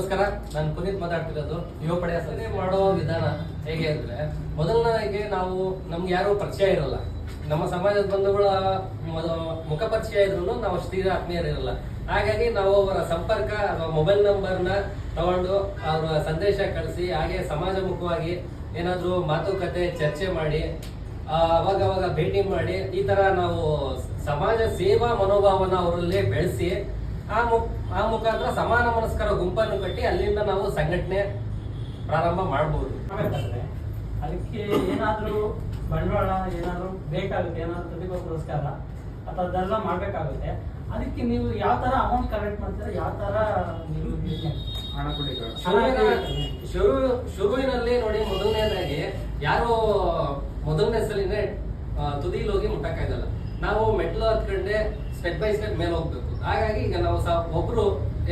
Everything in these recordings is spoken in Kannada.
ನಮಸ್ಕಾರ ನಾನು ಪುನೀತ್ ಮಾತಾಡ್ತಿರೋದು, ಯುವ ಪಡೆಯ ಸಲಹೆ ಮಾಡೋ ವಿಧಾನ ಹೇಗೆ ಅಂದ್ರೆ, ಮೊದಲನೇದಾಗಿ ನಾವು ನಮ್ಗೆ ಯಾರು ಪರಿಚಯ ಇರಲ್ಲ. ನಮ್ಮ ಸಮಾಜದ ಬಂಧುಗಳ ಮುಖ ಪರಿಚಯ ಇದ್ರು ನಾವು ಸ್ಥಿರ ಆತ್ಮೀಯರಿರಲ್ಲ ಹಾಗಾಗಿ ನಾವು ಅವರ ಸಂಪರ್ಕ ಅಥವಾ ಮೊಬೈಲ್ ನಂಬರ್ನ ತಗೊಂಡು ಅವರ ಸಂದೇಶ ಕಳಿಸಿ, ಹಾಗೆ ಸಮಾಜಮುಖವಾಗಿ ಏನಾದರೂ ಮಾತುಕತೆ, ಚರ್ಚೆ ಮಾಡಿ ಅವಾಗ ಅವಾಗ ಭೇಟಿ ಮಾಡಿ, ಈ ತರ ನಾವು ಸಮಾಜ ಸೇವಾ ಮನೋಭಾವನ ಅವರಲ್ಲಿ ಬೆಳೆಸಿ ಆ ಮು ಆ ಮುಖಾಂತರ ಸಮಾನ ಮನಸ್ಕರ ಗುಂಪನ್ನು ಕಟ್ಟಿ ಅಲ್ಲಿಂದ ನಾವು ಸಂಘಟನೆ ಪ್ರಾರಂಭ ಮಾಡಬಹುದು ಅದಕ್ಕೆ ಏನಾದರೂ ಬಂಡವಾಳ ಏನಾದರೂ ಬೇಕಾಗುತ್ತೆ ಏನಾದ್ರು ಪ್ರತಿಭಾ ಪುರಸ್ಕಾರ ಅಥವಾ ಅದೆಲ್ಲ ಮಾಡ್ಬೇಕಾಗುತ್ತೆ ಅದಕ್ಕೆ ನೀವು ಯಾವ ತರ ಅಮೌಂಟ್ ಕಲೆಕ್ಟ್ ಮಾಡ್ತೀರಾ ಯಾವ ತರ ನೀವು ಹಣ ಶುರು ಶುರುವಿನಲ್ಲಿ ನೋಡಿ ಮೊದಲನೇದಾಗಿ ಯಾರು ಮೊದಲನೇ ಸಲಿನೇ ತುದಿಲಿ ತುದಿಲ್ ಹೋಗಿ ಮುಟ್ಟಕ್ಕಾಗಲ್ಲ. ನಾವು ಮೆಟ್ಲು ಹತ್ಕೊಂಡೆ ಸ್ಟೆಪ್ ಬೈ ಸ್ಟೆಪ್ ಮೇಲೆ ಹೋಗ್ಬೇಕು. ಹಾಗಾಗಿ ಈಗ ನಾವು ಸಹ ಒಬ್ರು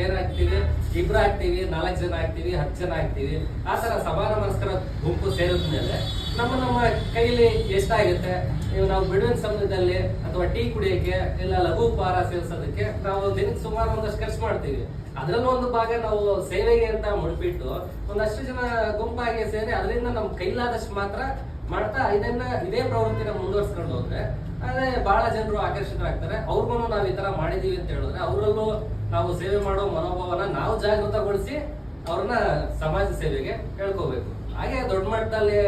ಏನಾಗ್ತೀವಿ ಇಬ್ರು ಆಗ್ತೀವಿ, ನಾಲ್ಕು ಜನ ಆಗ್ತೀವಿ, ಹತ್ತು ಜನ ಆಗ್ತೀವಿ. ಆ ತರ ಸಮಾನ ಮನಸ್ಕರ ಗುಂಪು ಸೇರಿದ್ಮೇಲೆ ನಮ್ಮ ನಮ್ಮ ಕೈಲಿ ಎಷ್ಟಾಗುತ್ತೆ? ನೀವು ನಾವು ಬಿಡುವಿನ ಸಮಯದಲ್ಲಿ ಅಥವಾ ಟೀ ಕುಡಿಯೋಕೆ ಇಲ್ಲ ಲಘು ಉಪಹಾರ ಸೇವಿಸೋದಕ್ಕೆ ನಾವು ದಿನಕ್ಕೆ ಸುಮಾರು ಒಂದಷ್ಟು ಖರ್ಚು ಮಾಡ್ತೀವಿ. ಅದರಲ್ಲೂ ಒಂದು ಭಾಗ ನಾವು ಸೇವೆಗೆ ಅಂತ ಮುಡ್ಬಿಟ್ಟು ಒಂದಷ್ಟು ಜನ ಗುಂಪಾಗಿ ಸೇರಿ, ಅದರಿಂದ ನಮ್ಮ ಕೈಲಾದಷ್ಟು ಮಾತ್ರ ಮಾಡ್ತಾ ಇದನ್ನ ಇದೇ ಪ್ರವೃತ್ತಿನ ಮುಂದುವರ್ಸ್ಕೊಂಡು ಹೋದ್ರೆ, ಅದೇ ಬಹಳ ಜನರು ಆಕರ್ಷಿತರಾಗ್ತಾರೆ. ಅವ್ರಿಗೂ ನಾವು ಈ ತರ ಮಾಡಿದೀವಿ ಅಂತ ಹೇಳಿದ್ರೆ ಅವರಲ್ಲೂ ನಾವು ಸೇವೆ ಮಾಡೋ ಮನೋಭಾವನ ನಾವು ಜಾಗೃತಗೊಳಿಸಿ ಅವ್ರನ್ನ ಸಮಾಜ ಸೇವೆಗೆ ಹೇಳ್ಕೋಬೇಕು ಹಾಗೆ ದೊಡ್ಡ ಮಟ್ಟದಲ್ಲಿ